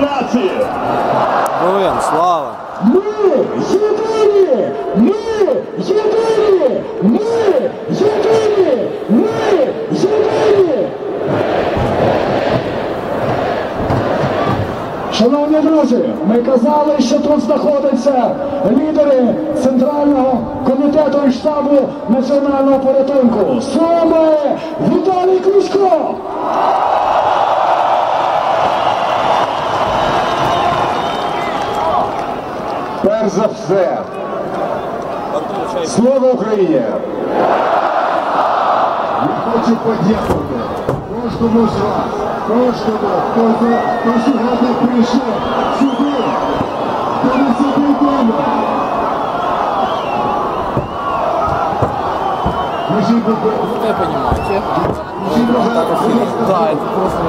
нації. Героям слава! Ми єдині! Ми єдині! Ми єдині! Ми єдині! Шановні друзі, ми казали, що тут знаходяться лідери Центрального комітету і штабу національного порятунку. Суми Віталій Перш за все, слава Україні! Я хочу подякувати кожному з вас, кожному, хто, за- хто сьогодні прийшов сюди, хто не сидить вдома. Скажіть, будь ласка, Я понимаю, скажіть, будь ласка, будь ласка, Да, это просто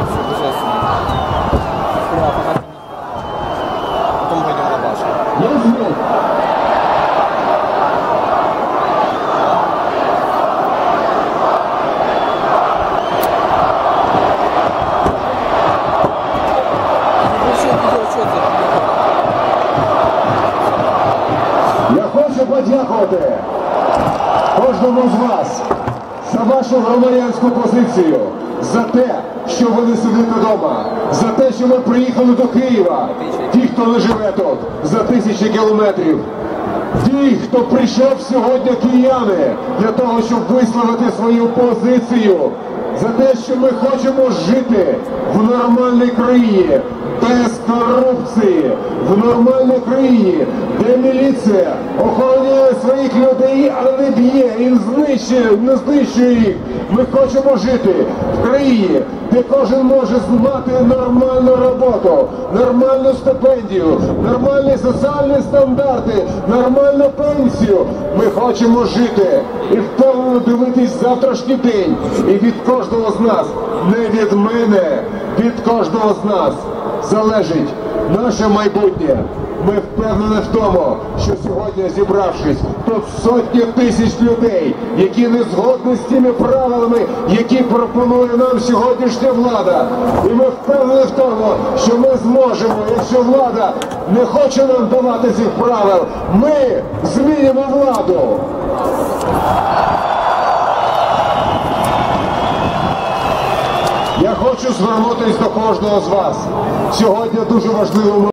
это? Я хочу подякувати кожному з вас за вашу громадянську позицію, за те, що ви не сидите вдома, за те, що ви приїхали до Києва, хто не живе тут, за тисячі кілометрів. Ті, хто прийшов сьогодні кияни для того, щоб висловити свою позицію, за те, що ми хочемо жити в нормальній країні, без корупції, в нормальній країні, де міліція охороняє своїх людей, а не б'є і знищує, не знищує їх. Ми хочемо жити в країні, де кожен може мати нормальну роботу, нормальну стипендію, нормальні соціальні стандарти, нормальну пенсію. Ми хочемо жити і впевнено дивитись завтрашній день. І від кожного з нас, не від мене, від кожного з нас залежить наше майбутнє. Ми впевнені в тому, що сьогодні зібравшись тут сотні тисяч людей, які не згодні з тими правилами, які пропонує нам сьогоднішня влада. І ми впевнені в тому, що ми зможемо, якщо влада не хоче нам давати цих правил, ми змінимо владу. Я хочу звернутися до кожного з вас. Сьогодні дуже важливо.